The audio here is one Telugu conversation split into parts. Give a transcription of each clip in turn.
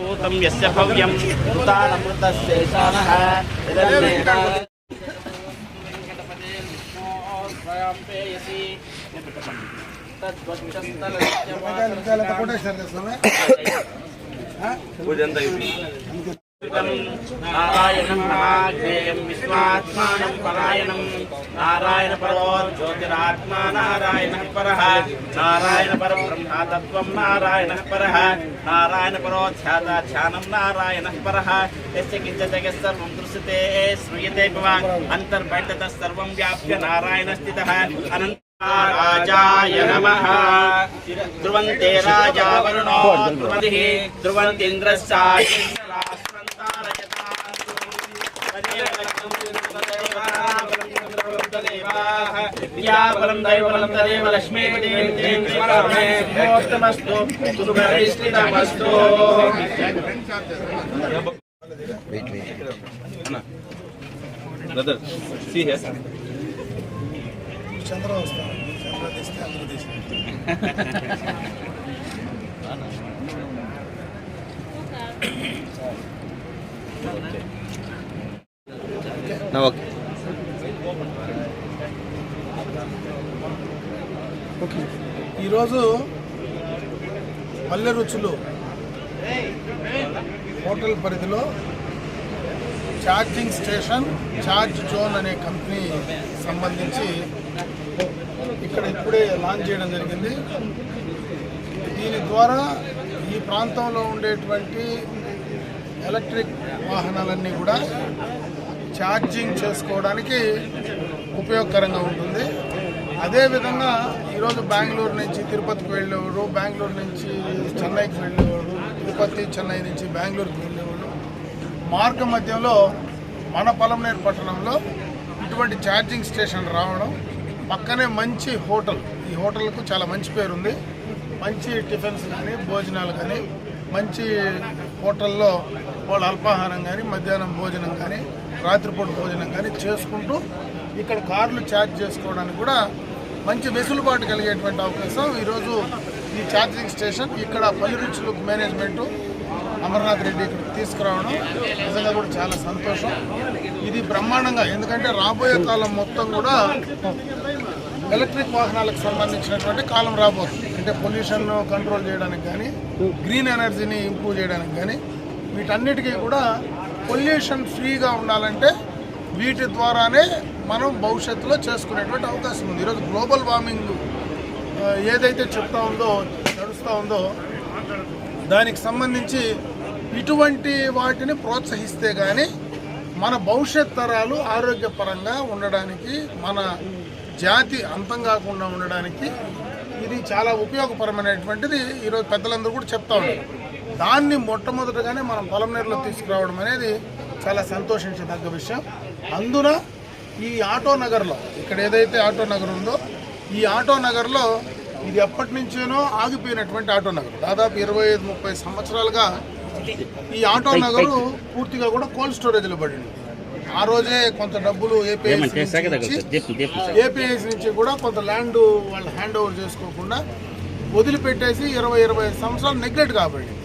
భూతం యస్య భవ్యం ఋతానమృతశేషానః స్వయం పేయసి నారాయణం మహాజ్ఞేయం విశ్వాత్మానం పరాయణం. నారాయణ పరో జ్యోతిరాత్మా నారాయణ పర. నారాయణ పర బ్రహ్మతత్వం నారాయణ పర. నారాయణ పరో ధ్యానం నారాయణ పర. యస్య కించ దృశ్యతే శ్రూయతే భవాన్. అంతర్బహితః సర్వం వ్యాప్య నారాయణ స్థిత. అనంత రాజాయ నమ. ధ్రువంతే రాజా వరుణో विद्याबलं दैवलं तदेव लक्ष्मीमस्तु सुखमस्तु Wait, wait. Anna. Brother, see here. Chandra Osta. Chandra Desh, Chandra Desh. Anna. Okay. Okay. ఈరోజు పల్లె రుచులు హోటల్ పరిధిలో ఛార్జింగ్ స్టేషన్ ఛార్జ్ జోన్ అనే కంపెనీ సంబంధించి ఇక్కడ ఇప్పుడే లాంచ్ చేయడం జరిగింది. దీని ద్వారా ఈ ప్రాంతంలో ఉండేటువంటి ఎలక్ట్రిక్ వాహనాలన్నీ కూడా ఛార్జింగ్ చేసుకోవడానికి ఉపయోగకరంగా ఉంటుంది. అదేవిధంగా ఈరోజు బెంగళూరు నుంచి తిరుపతికి వెళ్ళేవారు బెంగళూరు నుంచి చెన్నైకి వెళ్ళేవారు తిరుపతి చెన్నై నుంచి బెంగళూరుకి వెళ్ళేవారు మార్గ మధ్యంలో మన పొలంనేరు పట్టణంలో ఇటువంటి ఛార్జింగ్ స్టేషన్ రావడం పక్కనే మంచి హోటల్ ఈ హోటల్కు చాలా మంచి పేరు ఉంది మంచి టిఫిన్స్ కానీ భోజనాలు కానీ మంచి హోటల్లో వాళ్ళ అల్పాహారం కానీ మధ్యాహ్నం భోజనం కానీ రాత్రిపూట భోజనం కానీ చేసుకుంటూ ఇక్కడ కార్లు ఛార్జ్ చేసుకోవడానికి కూడా మంచి వెసులుబాటు కలిగేటువంటి అవకాశం. ఈరోజు ఈ ఛార్జింగ్ స్టేషన్ ఇక్కడ పలు లుక్ మేనేజ్మెంటు అమర్నాథ్ రెడ్డి ఇక్కడికి తీసుకురావడం నిజంగా కూడా చాలా సంతోషం. ఇది బ్రహ్మాండంగా ఎందుకంటే రాబోయే కాలం మొత్తం కూడా ఎలక్ట్రిక్ వాహనాలకు సంబంధించినటువంటి కాలం రాబోతుంది. అంటే పొల్యూషన్ను కంట్రోల్ చేయడానికి కానీ గ్రీన్ ఎనర్జీని ఇంప్రూవ్ చేయడానికి కానీ వీటన్నిటికీ కూడా పొల్యూషన్ ఫ్రీగా ఉండాలంటే వీటి ద్వారానే మనం భవిష్యత్తులో చేసుకునేటువంటి అవకాశం ఉంది. ఈరోజు గ్లోబల్ వార్మింగ్ ఏదైతే చెప్తా ఉందో నడుస్తూ ఉందో దానికి సంబంధించి ఇటువంటి వాటిని ప్రోత్సహిస్తే కానీ మన భవిష్యత్ తరాలు ఆరోగ్యపరంగా ఉండడానికి మన జాతి అంతం కాకుండా ఉండడానికి ఇది చాలా ఉపయోగపరమైనటువంటిది ఈరోజు పెద్దలందరూ కూడా చెప్తా ఉన్నారు. దాన్ని మొట్టమొదటగానే మనం పొలంనేరులో తీసుకురావడం అనేది చాలా సంతోషించదగ్గ విషయం. అందున ఈ ఆటో నగర్లో ఇక్కడ ఏదైతే ఆటో నగర్ ఉందో ఈ ఆటో నగర్లో ఇది ఎప్పటి నుంచేనో ఆగిపోయినటువంటి ఆటో నగర్. దాదాపు ఇరవై ఐదు ముప్పై సంవత్సరాలుగా ఈ ఆటో నగరు పూర్తిగా కూడా కోల్డ్ స్టోరేజ్లో పడింది. ఆ రోజే కొంత డబ్బులు ఏపీఎస్ ఏపీఎస్ నుంచి కూడా కొంత ల్యాండ్ వాళ్ళు హ్యాండ్ ఓవర్ చేసుకోకుండా వదిలిపెట్టేసి ఇరవై ఇరవై సంవత్సరాలు నెగ్లెక్ట్ కాబడింది.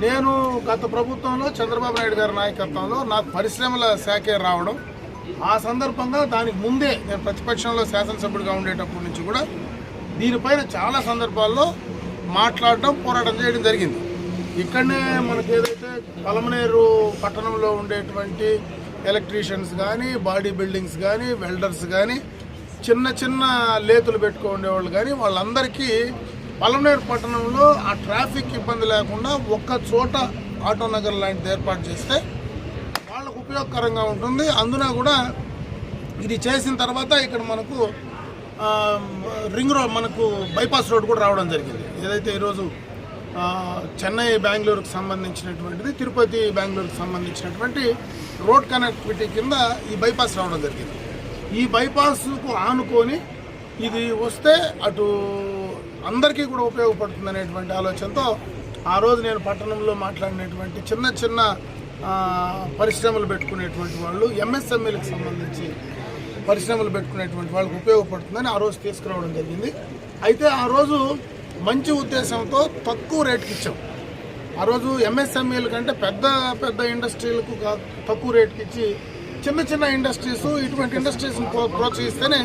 నేను గత ప్రభుత్వంలో చంద్రబాబు నాయుడు గారి నాయకత్వంలో నాకు పరిశ్రమల శాఖే రావడం. ఆ సందర్భంగా దానికి ముందే నేను ప్రతిపక్షంలో శాసనసభ్యుడిగా ఉండేటప్పటి నుంచి కూడా దీనిపైన చాలా సందర్భాల్లో మాట్లాడడం పోరాటం చేయడం జరిగింది. ఇక్కడనే మనకు ఏదైతే పలమనేరు పట్టణంలో ఉండేటువంటి ఎలక్ట్రీషియన్స్ కానీ బాడీ బిల్డింగ్స్ కానీ వెల్డర్స్ కానీ చిన్న చిన్న లేతులు పెట్టుకో ఉండేవాళ్ళు కానీ వాళ్ళందరికీ పలమనేరు పట్టణంలో ఆ ట్రాఫిక్ ఇబ్బంది లేకుండా ఒక్క చోట ఆటో నగర్ లాంటిది ఏర్పాటు చేస్తే వాళ్ళకు ఉపయోగకరంగా ఉంటుంది. అందున కూడా ఇది చేసిన తర్వాత ఇక్కడ మనకు రింగ్ రోడ్ మనకు బైపాస్ రోడ్ కూడా రావడం జరిగింది. ఏదైతే ఈరోజు చెన్నై బెంగళూరుకు సంబంధించినటువంటిది తిరుపతి బెంగళూరుకు సంబంధించినటువంటి రోడ్ కనెక్టివిటీ కింద ఈ బైపాస్ రావడం జరిగింది. ఈ బైపాస్కు ఆనుకొని ఇది వస్తే అటు అందరికీ కూడా ఉపయోగపడుతుంది అనేటువంటి ఆలోచనతో ఆ రోజు నేను పట్టణంలో మాట్లాడినటువంటి చిన్న చిన్న పరిశ్రమలు పెట్టుకునేటువంటి వాళ్ళు ఎంఎస్ఎంఈలకు సంబంధించి పరిశ్రమలు పెట్టుకునేటువంటి వాళ్ళకి ఉపయోగపడుతుందని ఆ రోజు తీసుకురావడం జరిగింది. అయితే ఆ రోజు మంచి ఉద్దేశంతో తక్కువ రేట్కి ఇచ్చాం. ఆ రోజు ఎంఎస్ఎంఈల కంటే పెద్ద పెద్ద ఇండస్ట్రీలకు కా- తక్కువ రేట్కి ఇచ్చి చిన్న చిన్న ఇండస్ట్రీస్ ఇటువంటి ఇండస్ట్రీస్ని ప్రో ప్రోత్సహిస్తేనే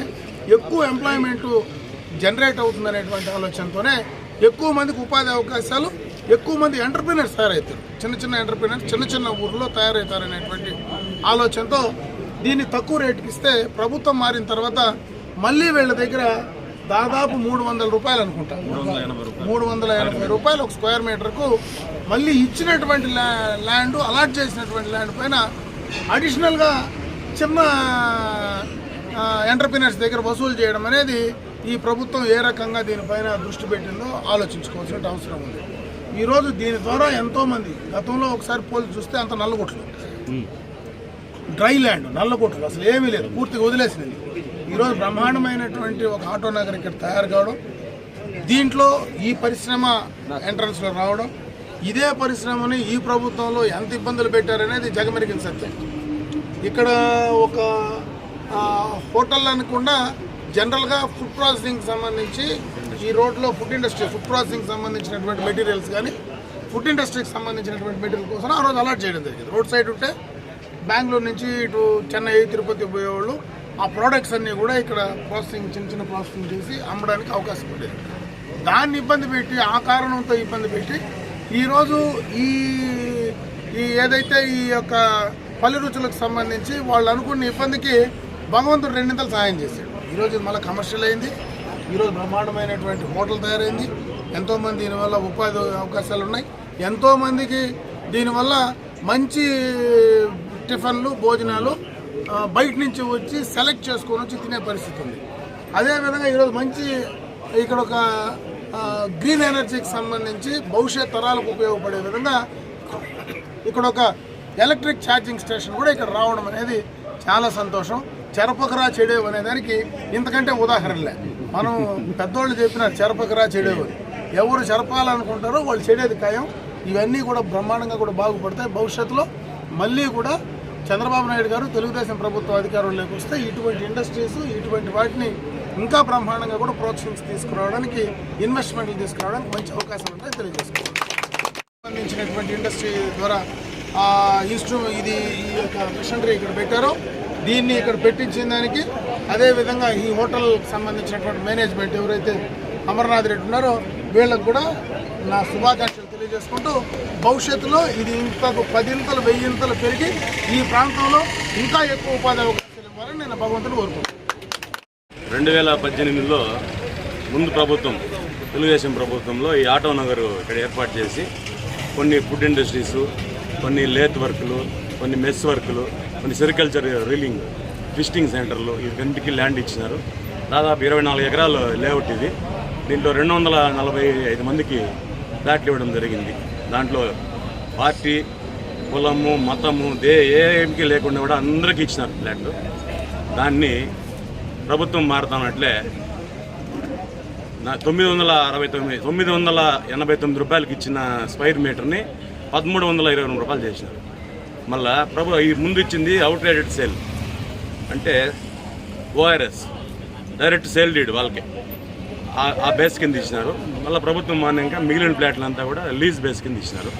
ఎక్కువ ఎంప్లాయ్మెంటు జనరేట్ అవుతుందనేటువంటి ఆలోచనతోనే ఎక్కువ మందికి ఉపాధి అవకాశాలు ఎక్కువ మంది ఎంటర్ప్రినర్స్ తయారవుతారు చిన్న చిన్న ఎంటర్ప్రినర్స్ చిన్న చిన్న ఊర్లో తయారవుతారనేటువంటి ఆలోచనతో దీన్ని తక్కువ రేటుకి ఇస్తే ప్రభుత్వం మారిన తర్వాత మళ్ళీ వీళ్ళ దగ్గర దాదాపు మూడు వందల రూపాయలు అనుకుంటా. మూడు వందల ఎనభై రూపాయలు ఒక స్క్వేర్ మీటర్కు మళ్ళీ ఇచ్చినటువంటి ల్యాండ్ అలాట్ చేసినటువంటి ల్యాండ్ పైన అడిషనల్గా చిన్న ఎంటర్ప్రినర్స్ దగ్గర వసూలు చేయడం అనేది ఈ ప్రభుత్వం ఏ రకంగా దీనిపైన దృష్టి పెట్టిందో ఆలోచించుకోవాల్సిన అవసరం ఉంది. ఈరోజు దీని ద్వారా ఎంతోమంది గతంలో ఒకసారి పోల్చి చూస్తే అంత నల్లగొట్లు. డ్రై ల్యాండ్ నల్లగొట్లు అసలు ఏమీ లేదు పూర్తిగా వదిలేసినది ఈరోజు బ్రహ్మాండమైనటువంటి ఒక ఆటో నగర్ ఇక్కడ తయారు కావడం దీంట్లో ఈ పరిశ్రమ ఎంట్రన్స్లో రావడం ఇదే పరిశ్రమని ఈ ప్రభుత్వంలో ఎంత ఇబ్బందులు పెట్టారనేది జగమెరిగిన సత్యం. ఇక్కడ ఒక హోటల్ అనకుండా జనరల్గా ఫుడ్ ప్రాసెసింగ్ సంబంధించి ఈ రోడ్లో ఫుడ్ ఇండస్ట్రీ ఫుడ్ ప్రాసెసింగ్ సంబంధించినటువంటి మెటీరియల్స్ కానీ ఫుడ్ ఇండస్ట్రీకి సంబంధించినటువంటి మెటీరియల్ కోసం ఆ రోజు అలర్ట్ చేయడం జరిగింది. రోడ్ సైడ్ ఉంటే బెంగళూరు నుంచి ఇటు చెన్నై తిరుపతి పోయేవాళ్ళు ఆ ప్రోడక్ట్స్ అన్నీ కూడా ఇక్కడ ప్రాసెసింగ్ చిన్న చిన్న ప్రాసెసింగ్ చేసి అమ్మడానికి అవకాశం ఉండేది. దాన్ని ఇబ్బంది పెట్టి ఆ కారణంతో ఇబ్బంది పెట్టి ఈరోజు ఈ ఈ ఏదైతే ఈ యొక్క పల్లె రుచులకు సంబంధించి వాళ్ళు అనుకున్న ఇబ్బందికి భగవంతుడు రెండింతలు సహాయం చేశాడు. ఈరోజు ఇది మళ్ళీ కమర్షియల్ అయింది. ఈరోజు బ్రహ్మాండమైనటువంటి హోటల్ తయారైంది. ఎంతోమంది దీనివల్ల ఉపాధి అవకాశాలు ఉన్నాయి. ఎంతోమందికి దీనివల్ల మంచి టిఫిన్లు భోజనాలు బయట నుంచి వచ్చి సెలెక్ట్ చేసుకొని వచ్చి తినే పరిస్థితి ఉంది. అదేవిధంగా ఈరోజు మంచి ఇక్కడ ఒక గ్రీన్ ఎనర్జీకి సంబంధించి భవిష్యత్ తరాలకు ఉపయోగపడే విధంగా ఇక్కడ ఒక ఎలక్ట్రిక్ ఛార్జింగ్ స్టేషన్ కూడా ఇక్కడ రావడం అనేది చాలా సంతోషం. చెరపకరా చెడేవు అనే దానికి ఇంతకంటే ఉదాహరణలే. మనం పెద్దోళ్ళు చెప్పినారు చెరపకరా చెడేవు ఎవరు చెరపాలనుకుంటారో వాళ్ళు చెడేది ఖాయం. ఇవన్నీ కూడా బ్రహ్మాండంగా కూడా బాగుపడతాయి. భవిష్యత్తులో మళ్ళీ కూడా చంద్రబాబు నాయుడు గారు తెలుగుదేశం ప్రభుత్వ అధికారంలోకి వస్తే ఇటువంటి ఇండస్ట్రీస్ ఇటువంటి వాటిని ఇంకా బ్రహ్మాండంగా కూడా ప్రోత్సహించి తీసుకురావడానికి ఇన్వెస్ట్మెంట్లు తీసుకురావడానికి మంచి అవకాశం ఉంటుంది తెలియజేసుకోవాలి సంబంధించినటువంటి ఇండస్ట్రీ ద్వారా ఇన్స్ట్రూ ఇది ఈ యొక్క మిషనరీ ఇక్కడ పెట్టారో. దీన్ని ఇక్కడ పెట్టించిన దానికి అదేవిధంగా ఈ హోటల్ సంబంధించినటువంటి మేనేజ్మెంట్ ఎవరైతే అమర్నాథ్ రెడ్డి ఉన్నారో వీళ్ళకు కూడా నా శుభాకాంక్షలు తెలియజేసుకుంటూ భవిష్యత్తులో ఇది ఇంతకు పదింతలు వెయ్యింతలు పెరిగి ఈ ప్రాంతంలో ఇంకా ఎక్కువ ఉపాధి అవకాశాలు ఇవ్వాలని నేను భగవంతుని కోరుకుంటున్నాను. రెండు వేల పద్దెనిమిదిలో ముందు ప్రభుత్వం తెలుగుదేశం ప్రభుత్వంలో ఈ ఆటో నగర్ ఇక్కడ ఏర్పాటు చేసి కొన్ని ఫుడ్ ఇండస్ట్రీస్ కొన్ని లేత్ వర్కులు కొన్ని మెస్ వర్కులు కొన్ని సెరికల్చర్ రీలింగ్ ఫిస్టింగ్ సెంటర్లు ఇవన్నిటికీ ల్యాండ్ ఇచ్చినారు. దాదాపు ఇరవై నాలుగు ఎకరాలు లేఅవుట్ ఇది. దీంట్లో రెండు వందల నలభై ఐదు మందికి ఫ్లాట్లు ఇవ్వడం జరిగింది. దాంట్లో పార్టీ కులము మతము దే ఏమికి లేకుండా కూడా అందరికీ ఇచ్చినారు ఫ్లాట్లు. దాన్ని ప్రభుత్వం మారుతానట్లే నా తొమ్మిది వందల అరవై తొమ్మిది తొమ్మిది వందల ఎనభై తొమ్మిది రూపాయలకి ఇచ్చిన స్క్వైర్ మీటర్ని పదమూడు వందల ఇరవై రెండు రూపాయలు చేసినారు. మళ్ళా ప్రభు ఈ ముందు ఇచ్చింది అవుట్ రేటెడ్ సేల్ అంటే ఓఆర్ఎస్ డైరెక్ట్ సేల్ డీడ్ వాళ్ళకి. ఆ- బేస్ కింద ఇచ్చినారు. మళ్ళీ ప్రభుత్వం మాన్యాక మిగిలిన ప్లాట్లంతా కూడా లీజ్ బేస్ కింద ఇచ్చినారు.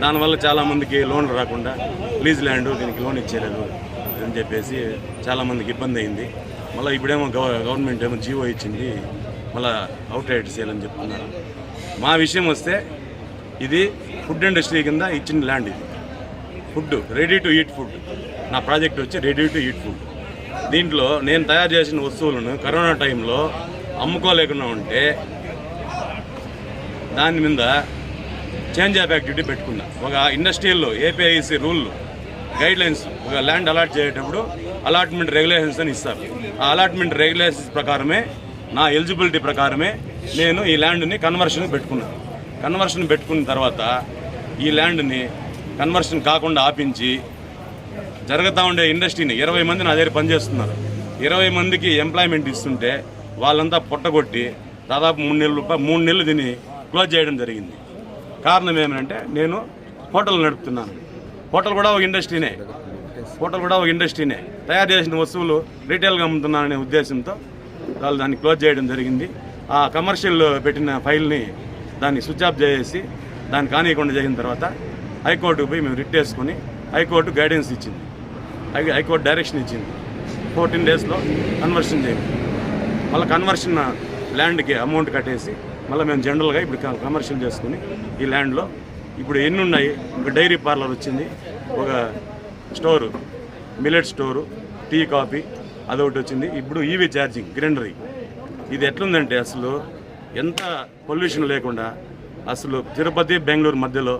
దానివల్ల చాలామందికి లోన్ రాకుండా లీజ్ ల్యాండ్ దీనికి లోన్ ఇచ్చేయలేదు అని చెప్పేసి చాలామందికి ఇబ్బంది అయింది. మళ్ళీ ఇప్పుడేమో గవ గవర్నమెంట్ ఏమో జీవో ఇచ్చింది. మళ్ళీ అవుట్ రైట్ సేల్ అని చెప్తున్నారు. మా విషయం వస్తే ఇది ఫుడ్ ఇండస్ట్రీ కింద ఇచ్చిన ల్యాండ్ ఇది. Food ready to eat food నా ప్రాజెక్ట్ వచ్చి రెడీ టు ఈట్ ఫుడ్ దీంట్లో నేను తయారు చేసిన వస్తువులను కరోనా టైంలో అమ్ముకోలేకుండా ఉంటే దాని మీద చేంజ్ ఆఫ్ యాక్టివిటీ పెట్టుకున్నా. ఒక ఇండస్ట్రియల్లో ఏపీఐసి రూల్ గైడ్ లైన్స్ ఒక ల్యాండ్ అలాట్ చేసేటప్పుడు అలాట్మెంట్ రెగ్యులేషన్స్ అని ఇస్తారు. ఆ అలాట్మెంట్ రెగ్యులేషన్స్ ప్రకారమే నా ఎలిజిబిలిటీ ప్రకారమే నేను ఈ ల్యాండ్ని కన్వర్షన్ పెట్టుకున్నాను కన్వర్షన్ పెట్టుకున్న తర్వాత ఈ ల్యాండ్ని కన్వర్షన్ కాకుండా ఆపించి జరుగుతూ ఉండే ఇండస్ట్రీని ఇరవై మంది నా దగ్గర పనిచేస్తున్నారు. ఇరవై మందికి ఎంప్లాయ్మెంట్ ఇస్తుంటే వాళ్ళంతా పుట్టగొట్టి దాదాపు మూడు నెలలు మూడు నెలలు దీన్ని క్లోజ్ చేయడం జరిగింది. కారణం ఏమంటే నేను హోటల్ నడుపుతున్నాను. హోటల్ కూడా ఒక ఇండస్ట్రీనే. హోటల్ కూడా ఒక ఇండస్ట్రీనే. తయారు చేసిన వస్తువులు రీటైల్గా అమ్ముతున్నాననే ఉద్దేశంతో వాళ్ళు దాన్ని క్లోజ్ చేయడం జరిగింది. ఆ కమర్షియల్ పెట్టిన ఫైల్ని దాన్ని స్విచ్ ఆఫ్ చేసేసి దాన్ని కానియకుండా చేసిన తర్వాత హైకోర్టుకు పోయి మేము రిట్ వేసుకొని హైకోర్టు గైడెన్స్ ఇచ్చింది. హైకోర్టు డైరెక్షన్ ఇచ్చింది. ఫోర్టీన్ డేస్లో కన్వర్షన్ చేయండి మళ్ళీ కన్వర్షన్ ల్యాండ్కి అమౌంట్ కట్టేసి మళ్ళీ మేము జనరల్గా ఇప్పుడు కమర్షియల్ చేసుకుని ఈ ల్యాండ్లో ఇప్పుడు ఎన్ని ఉన్నాయి? ఒక డైరీ పార్లర్ వచ్చింది ఒక store millet store tea coffee అదొకటి వచ్చింది. ఇప్పుడు ఈవీ ఛార్జింగ్ గ్రైండరీ ఇది ఎట్లుందంటే అసలు ఎంత పొల్యూషన్ లేకుండా అసలు తిరుపతి బెంగళూరు మధ్యలో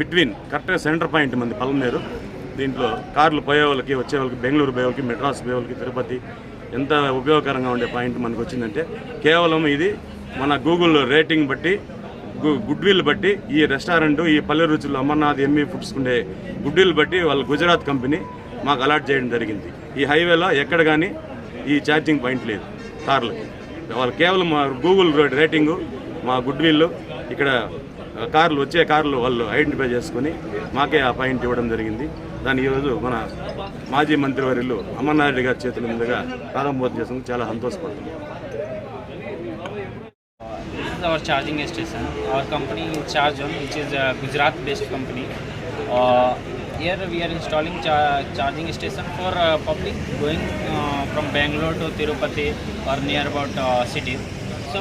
బిట్వీన్ కరెక్ట్గా సెంటర్ పాయింట్ మంది పలమనేరు. దీంట్లో కార్లు పోయే వాళ్ళకి వచ్చే వాళ్ళకి బెంగళూరు పోయే వాళ్ళకి మెడ్రాస్ పోయే వాళ్ళకి తిరుపతి ఎంత ఉపయోగకరంగా ఉండే పాయింట్ మనకు వచ్చిందంటే కేవలం ఇది మన గూగుల్ రేటింగ్ బట్టి గు- గుడ్ విల్ బట్టి ఈ రెస్టారెంట్ ఈ పల్లె రుచులు అమర్నాథ్ ఎంఈ ఫుడ్స్ ఉండే గుడ్ విల్ బట్టి వాళ్ళ గుజరాత్ కంపెనీ మాకు అలాట్ చేయడం జరిగింది. ఈ హైవేలో ఎక్కడ కానీ ఈ ఛార్జింగ్ పాయింట్ లేదు కార్లకి. వాళ్ళు కేవలం మా గూగుల్ రేటింగు మా గుడ్ విల్ ఇక్కడ కార్లు వచ్చే కార్లు వాళ్ళు ఐడెంటిఫై చేసుకుని మాకే ఆ పాయింట్ ఇవ్వడం జరిగింది. దాన్ని ఈరోజు మన మాజీ మంత్రి వారిలు గారి చేతుల ముందుగా ప్రారంభోత్సం చేసుకుని చాలా సంతోషపడుతుంది our charging station our company charge which is Gujarat based company year we are installing charging station for public going from Bengaluru to Tirupati are near about city so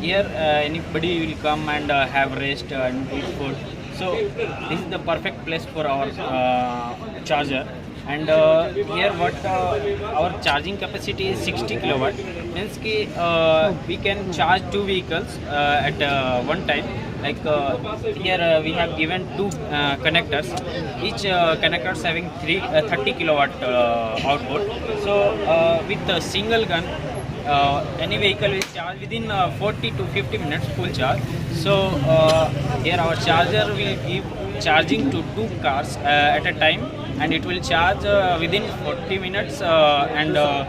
here uh, anybody will come and uh, have rest and eat food. So this is the perfect place for our uh, charger. And uh, here what uh, our charging capacity is 60 kilowatt. Means ki, uh, we can charge two vehicles at one time. Like here we have given two connectors. Each connectors having three, uh, 30 kilowatt output. So with a single gun, any vehicle will charge within uh, 40 to 50 minutes full charge. So uh, here our charger will give charging to two cars uh, at a time, and it will charge uh, within 40 minutes. Uh, and uh,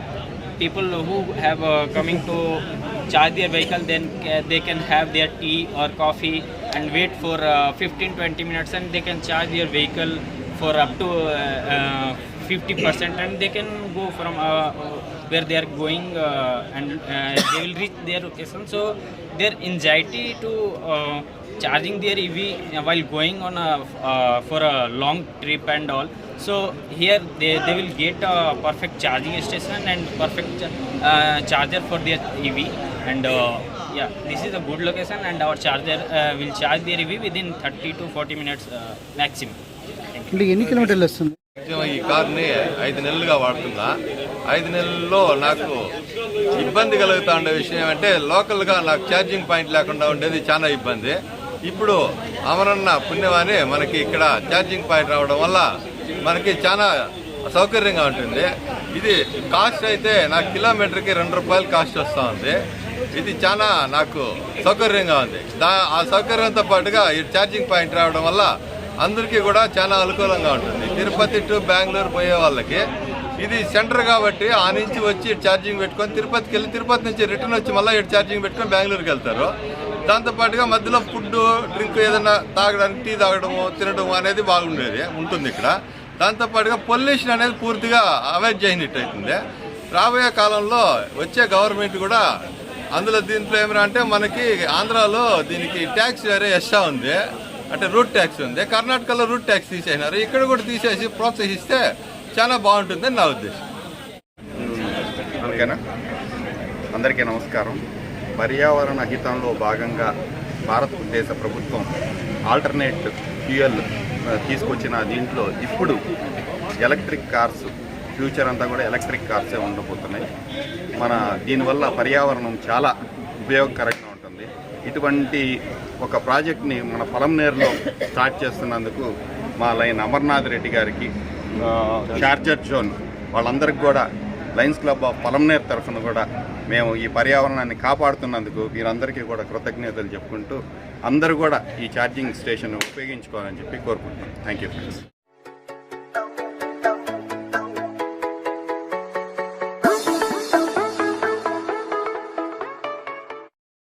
people who have uh, coming to charge their vehicle, then they can have their tea or coffee and wait for uh, 15-20 minutes, and they can charge their vehicle for up to uh, uh, 50% and they can go from uh, where they are going uh, and uh, they will reach their location so their anxiety to uh, charging their ev while going on a uh, for a long trip and all so here they, they will get a perfect charging station and perfect uh, charger for their ev and uh, yeah this is a good location and our charger uh, will charge their ev within 30 to 40 minutes uh, maximum ఎన్ని కిలోమీటర్లు వస్తుంది ఈ కార్ని ఐదు నెలలుగా వాడుతున్నా ఐదు నెలల్లో నాకు ఇబ్బంది కలుగుతూ ఉండే విషయం అంటే లోకల్గా నాకు ఛార్జింగ్ పాయింట్ లేకుండా ఉండేది చాలా ఇబ్బంది. ఇప్పుడు అమరన్న పుణ్యవాణి మనకి ఇక్కడ ఛార్జింగ్ పాయింట్ రావడం వల్ల మనకి చాలా సౌకర్యంగా ఉంటుంది. ఇది కాస్ట్ అయితే నాకు కిలోమీటర్కి రెండు రూపాయలు కాస్ట్ వస్తూ ఉంది. ఇది చాలా నాకు సౌకర్యంగా ఉంది. దా ఆ సౌకర్యంతో పాటుగా ఈ ఛార్జింగ్ పాయింట్ రావడం వల్ల అందరికీ కూడా చాలా అనుకూలంగా ఉంటుంది. తిరుపతి టు బెంగళూరు పోయే వాళ్ళకి ఇది సెంటర్ కాబట్టి ఆ నుంచి వచ్చి ఛార్జింగ్ పెట్టుకొని తిరుపతికి వెళ్ళి తిరుపతి నుంచి రిటర్న్ వచ్చి మళ్ళీ ఇటు ఛార్జింగ్ పెట్టుకొని బెంగళూరుకి వెళ్తారు. దాంతోపాటుగా మధ్యలో ఫుడ్ డ్రింక్ ఏదైనా తాగడానికి టీ తాగడము తినడము అనేది బాగుండేది ఉంటుంది ఇక్కడ. దాంతోపాటుగా పొల్యూషన్ అనేది పూర్తిగా అవాయిడ్ చేయనట్టు అవుతుంది. రాబోయే కాలంలో వచ్చే గవర్నమెంట్ కూడా అందులో దీంట్లో ఏమైనా అంటే మనకి ఆంధ్రాలో దీనికి ట్యాక్స్ వేరే ఎస్సా ఉంది. అంటే రూట్ ట్యాక్స్ ఉంది. కర్ణాటకలో రూట్ ట్యాక్స్ తీసేసినారు. ఇక్కడ కూడా తీసేసి ప్రోత్సహిస్తే చాలా బాగుంటుందని నా ఉద్దేశం. అందుకేనా అందరికీ నమస్కారం. పర్యావరణ హితంలో భాగంగా భారతదేశ ప్రభుత్వం ఆల్టర్నేట్ ఫ్యూయల్ తీసుకొచ్చిన దీంట్లో ఇప్పుడు ఎలక్ట్రిక్ కార్స్ ఫ్యూచర్ అంతా కూడా ఎలక్ట్రిక్ కార్సే ఉండబోతున్నాయి. మన దీనివల్ల పర్యావరణం చాలా ఉపయోగకరంగా ఉంటుంది. ఇటువంటి ఒక ప్రాజెక్ట్ని మన పొలంనేరులో స్టార్ట్ చేస్తున్నందుకు మా లైన్ అమర్నాథ్ రెడ్డి గారికి ఆ, చార్జర్ జోన్. వాళ్ళందరికీ కూడా లయన్స్ క్లబ్ ఆఫ్ పలంనేర్ తరఫున కూడా మేము ఈ పర్యావరణాన్ని కాపాడుతున్నందుకు మీరందరికీ కూడా కృతజ్ఞతలు చెప్పుకుంటూ అందరూ కూడా ఈ ఛార్జింగ్ స్టేషన్ ఉపయోగించుకోవాలని చెప్పి కోరుకుంటున్నాం. Thank you friends.